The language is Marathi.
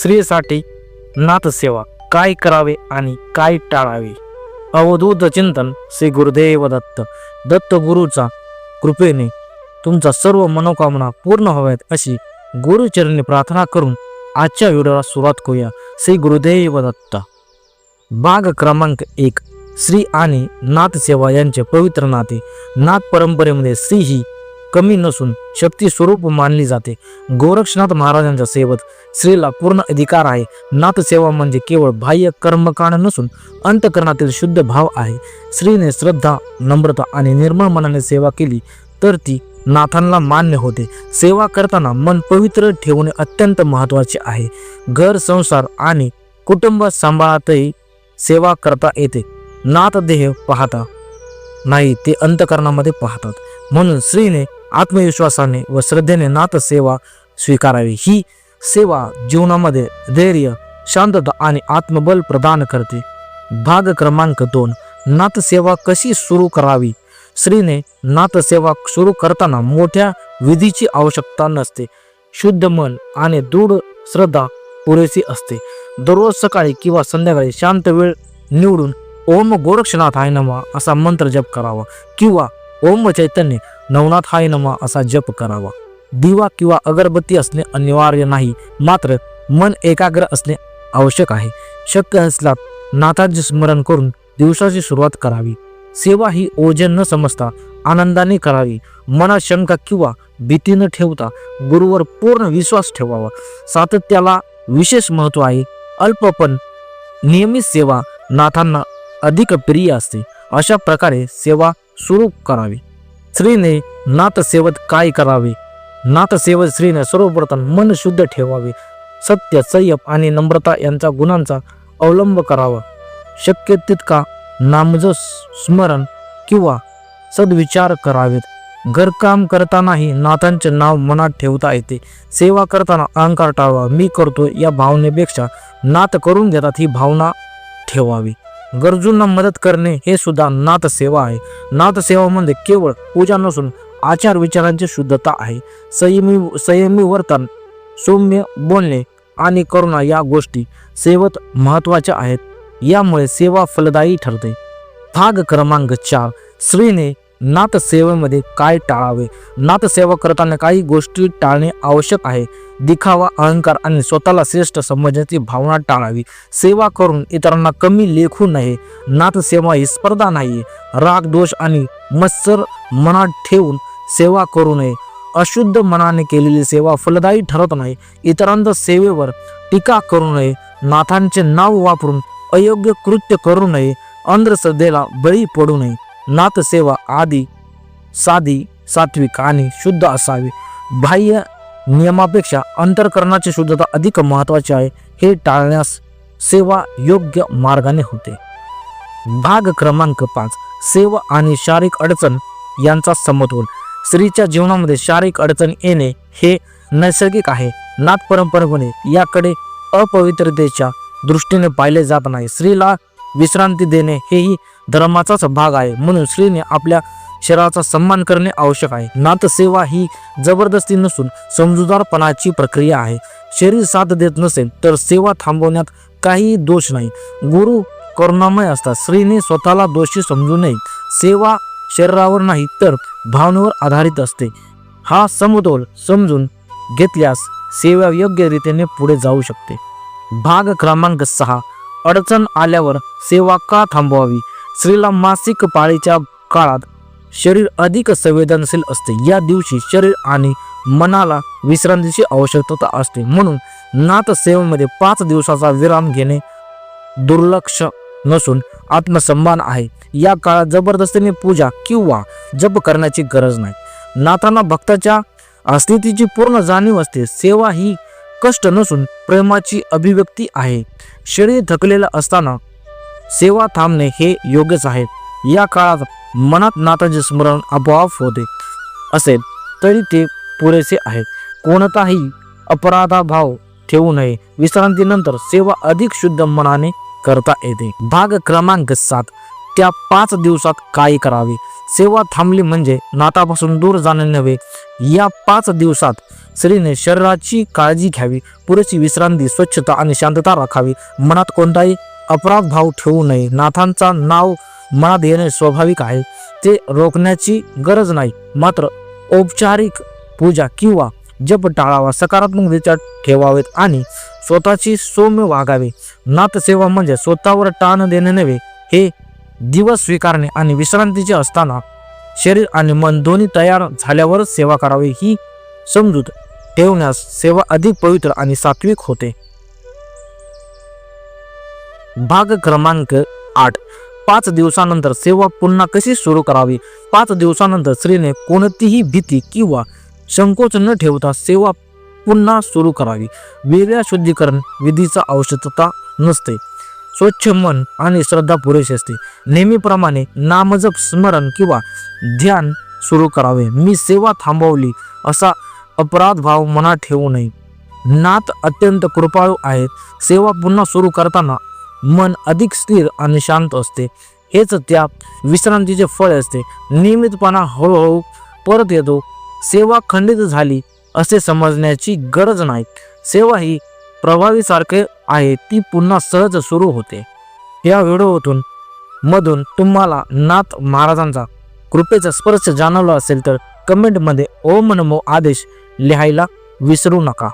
स्त्रीसाठी नाथसेवा. काय करावे आणि काय टाळावे? अवधूत चिंतन श्री गुरुदेव दत्त. दत्त गुरुचा कृपेने तुमचा सर्व मनोकामना पूर्ण हव्यात अशी गुरुचरणी प्रार्थना करून आजच्या व्हिडिओला सुरुवात करूया. श्री गुरुदेव दत्त. भाग क्रमांक एक. श्री आणि नाथसेवा यांचे पवित्र नाते. नाथ परंपरेमध्ये स्त्री ही कमी नसून शक्ती स्वरूप मानली जाते. गोरक्षनाथ महाराजांच्या सेवेत स्त्रीला पूर्ण अधिकार आहे. नाथसेवा म्हणजे केवळ बाह्य कर्मकांड नसून अंतकरणातील शुद्ध भाव आहे. स्त्रीने श्रद्धा नम्रता आणि निर्मळ मनाने सेवा केली तर ती नाथांना मान्य होते. सेवा करताना मन पवित्र ठेवणे अत्यंत महत्त्वाचे आहे. घर संसार आणि कुटुंब सांभाळातही सेवा करता येते. नाथ देह पाहता नाही ते अंतकरणामध्ये पाहतात. म्हणून स्त्रीने आत्मविश्वासाने व श्रद्धेने नाथसेवा स्वीकारावी. ही सेवा जीवनामध्ये धैर्य शांतता आणि आत्मबल प्रदान करते. भाग क्रमांक दोन. नाथसेवा कशी सुरू करावी? स्त्रीने नाथसेवा सुरू करताना मोठ्या विधीची आवश्यकता नसते. शुद्ध मन आणि दृढ श्रद्धा पुरेशी असते. दररोज सकाळी किंवा संध्याकाळी शांत वेळ निवडून ओम गोरक्षनाथ हाय नमा असा मंत्र जप करावा किंवा ओम चैतन्य नवनाथ हाय नमा असा जप करावा. दिवा किंवा अगरबत्ती असणे अनिवार्य नाही मात्र मन एकाग्र असणे आवश्यक आहे. शक्य असला नाथाचे स्मरण करून दिवसाची सुरुवात करावी. सेवा ही ओजन न समजता आनंदाने करावी. मनात शंका किंवा भीती न ठेवता गुरुवर पूर्ण विश्वास ठेवावा. सातत्याला विशेष महत्त्व आहे. अल्प पण नियमित सेवा नाथांना अधिक प्रिय असते. अशा प्रकारे सेवा सुरू करावी. स्त्रीने नातसेवत काय करावे? नातसेवत स्त्रीने सर्वप्रथम मन शुद्ध ठेवावे. सत्य संयम आणि नम्रता यांचा गुणांचा अवलंब करावा. शक्य तितका नामज स्मरण किंवा सद्विचार करावेत. घरकाम करतानाही नाथांचे नाव मनात ठेवता येते. सेवा करताना अहंकार टाळावा. मी करतो या भावनेपेक्षा नाथ करून घेतात ही भावना ठेवावी. गरजूंना मदत करणे हे सुद्धा नाथसेवा आहे. नाथसेवा म्हणजे केवळ पूजा नसून आचार विचारांची शुद्धता आहे. संयमी संयमी वर्तन सौम्य बोलणे आणि करुणा या गोष्टी सेवत महत्त्वाच्या आहेत. यामुळे सेवा फलदायी ठरते. भाग क्रमांक चार स्त्रीने नाथसेवेमध्ये काय टाळावे? नाथसेवा करताना काही गोष्टी टाळणे आवश्यक आहे. दिखावा अहंकार आणि स्वतःला श्रेष्ठ समजण्याची भावना टाळावी. सेवा करून इतरांना कमी लेखू नये. नाथसेवा ही स्पर्धा नाही. राग दोष आणि मत्सर मनात ठेवून सेवा करू नये. अशुद्ध मनाने केलेली सेवा फलदायी ठरत नाही. इतरांच्या सेवेवर टीका करू नये. नाथांचे नाव वापरून अयोग्य कृत्य करू नये. अंधश्रद्धेला बळी पडू नये. नाथसेवा आदी साधी सात्विक आणि शुद्ध असावी. बाह्य नियमापेक्षा अंतरकरणाची शुद्धता अधिक महत्वाची आहे हे टाळण्यास सेवा योग्य मार्गाने होते. भाग क्रमांक पाच सेवा आणि शारीरिक अडचण यांचा समतोल. स्त्रीच्या जीवनामध्ये शारीरिक अडचण येणे हे नैसर्गिक आहे. नाथ परंपरेने याकडे अपवित्रतेच्या दृष्टीने पाहिले जात नाही. स्त्रीला विश्रांती देणे हेही धर्माचाच भाग आहे. म्हणून स्त्रीने आपल्या शरीराचा सन्मान करणे आवश्यक आहे. नातसेवा ही जबरदस्ती नसून समजूदारपणाची प्रक्रिया आहे. शरीर साथ देत नसेल तर सेवा थांबवण्यात काही दोष नाही. गुरु करुणामय असतात. स्त्रीने स्वतःला दोषी समजू नये. सेवा शरीरावर नाही तर भावनेवर आधारित असते. हा समतोल समजून घेतल्यास सेवा योग्य रीतीने पुढे जाऊ शकते. भाग क्रमांक सहा. अडचण आल्यावर सेवा का थांबवावी? स्त्रीला मासिक पाळीच्या काळात शरीर अधिक संवेदनशील असते. या दिवशी शरीर आणि मनाला विश्रांतीची आवश्यकता असते. म्हणून नाथ सेवेमध्ये पाच दिवसाचा विराम घेणे दुर्लक्ष नसून आत्मसन्मान आहे. या काळात जबरदस्तीने पूजा किंवा जप करण्याची गरज नाही. नाथांना भक्ताच्या स्थितीची पूर्ण जाणीव असते. सेवा ही कष्ट नसून प्रेमाची अभिव्यक्ती आहे. शरीर थकलेलं असताना सेवा थांबणे हे योग्यच आहे. या काळात मनात नाथाचे स्मरण आपोआप होते. असेल तरी ते पुरेसे आहे. कोणताही अपराधाभाव ठेवू नये. विश्रांतीनंतर सेवा अधिक शुद्ध मनाने करता येते. भाग क्रमांक सात. त्या पाच दिवसात काय करावे? सेवा थांबली म्हणजे नातापासून दूर जाणे नव्हे. या पाच दिवसात स्त्रीने शरीराची काळजी घ्यावी. पुरेशी विश्रांती स्वच्छता आणि शांतता राखावी. मनात कोणताही अपराध भाव ठेवू नये. नाथांचा नाव मनात येणे स्वाभाविक आहे. ते रोखण्याची गरज नाही. मात्र औपचारिक पूजा किंवा जप टाळावा सकारात्मक विचार ठेवावेत आणि स्वतःची सौम्य वागावे. नाथसेवा म्हणजे स्वतःवर टाण देणे नव्हे. हे दिवस स्वीकारणे आणि विश्रांतीचे असताना शरीर आणि मन दोन्ही तयार झाल्यावरच सेवा करावी. ही समजूत ठेवण्यास सेवा अधिक पवित्र आणि सात्विक होते. भाग क्रमांक आठ. पाच दिवसानंतर सेवा पुन्हा कशी सुरू करावी? पाच दिवसानंतर स्त्रीने कोणतीही भीती किंवा संकोच न ठेवता सेवा पुन्हा सुरू करावी. वेगळ्या शुद्धीकरण विधीचा आवश्यकता नसते. स्वच्छ मन आणि श्रद्धा पुरेशी असते. नेहमीप्रमाणे नामजप स्मरण किंवा ध्यान सुरू करावे. मी सेवा थांबवली असा अपराध भाव मनात ठेवू नये. नाथ अत्यंत कृपाळू आहेत. सेवा पुन्हा सुरू करताना मन अधिक स्थिर आणि शांत असते. हेच त्या विश्रांतीचे फळ असते. नियमितपणा हळूहळू परत येतो. सेवा खंडित झाली असे समजण्याची गरज नाही. सेवा ही प्रभावीसारखे आहे ती पुन्हा सहज सुरू होते. या व्हिडिओतून मधून तुम्हाला नाथ महाराजांचा कृपेचा स्पर्श जाणवला असेल तर कमेंटमध्ये ओम नमो आदेश लिहायला विसरू नका.